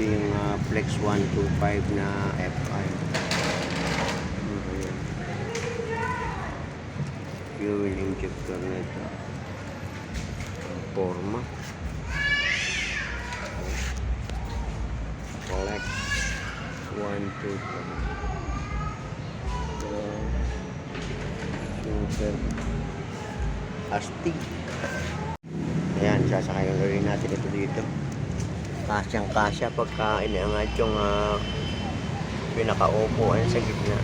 Ito yung ah, Flex 125 na FI. Ano ba yan? Fuel injector nito. Ang Forma. Flex 125. Uh, super astig. Ayan, sasakayan ulit natin ito dito. Kasyang kasya pagka inaangat yung uh, pinakaupuan sa gitna.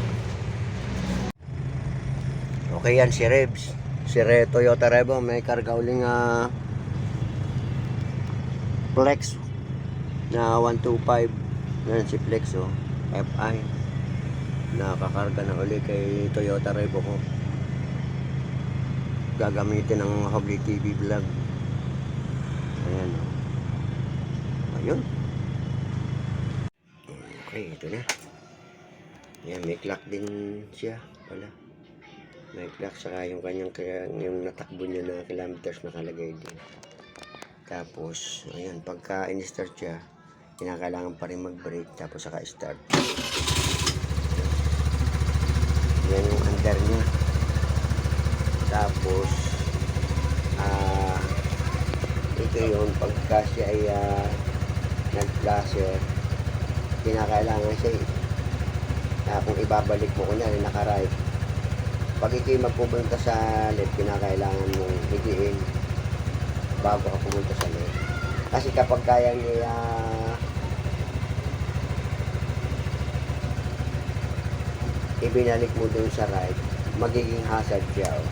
Okay yan, si Rebs. Si Re Toyota Revo may karga uling uh, Flex na 125. Yan si Flex oh. FI. Nakakarga na uli kay Toyota Revo ko. Gagamitin ng Hobly TV vlog. Ayan oh. Ayun. Okay, ito na. Ayan, may clock din siya pala. May clock saka yung kanyang yung natakbo niya na kilometers nakalagay din. Tapos, ayan, pagka in-start siya, kinakailangan pa rin mag-brake tapos saka start. Yan yung under niya. Tapos, ah, ito yung pagka siya ay ah, nag-flasher, kinakailangan siya. Ah, kung ibabalik mo, kunyari naka-right, pag ikaw magpupunta sa left, kinakailangan mong higiin bago ka pumunta sa left. Kasi kapag kaya niya ibinalik mo dun sa right, magiging hazard siya. Oh.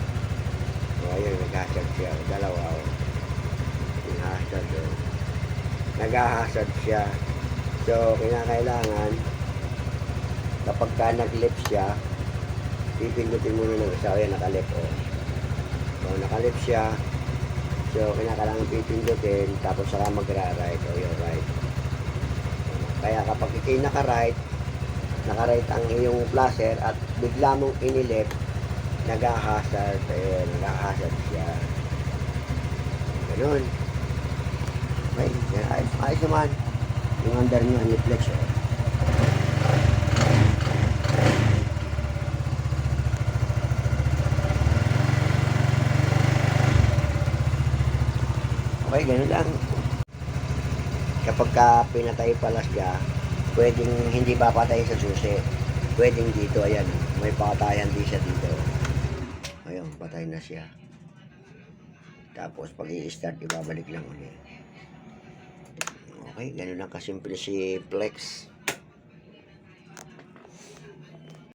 So, ayun, nag-hazard siya. Oh. Dalawa. Oh. Yung hazard. Oh. Nag-hazard siya. So, kinakailangan, kapag ka nag-left siya, pipindutin mo na ng isa. Ayan, naka-left. Oh. So, naka-left siya. So, kinakailangan pipindutin, tapos saka magra-right. O, yung right. Kaya kapag ikay naka-right, naka-right ang iyong flasher at bigla mong inilip, nag-hazard. Ayun, nag-hazard siya. Ganun. Yan, ayos, naman. Yung under ang reflex. Oh. Okay, ganun lang. Kapag ka pinatay pala siya, pwedeng hindi papatay sa susi. Pwedeng dito, ayan, may patayan din siya dito. Ayun, patay na siya. Tapos pag i-start, ibabalik lang ulit. Okay, ganun lang kasimple si Flex.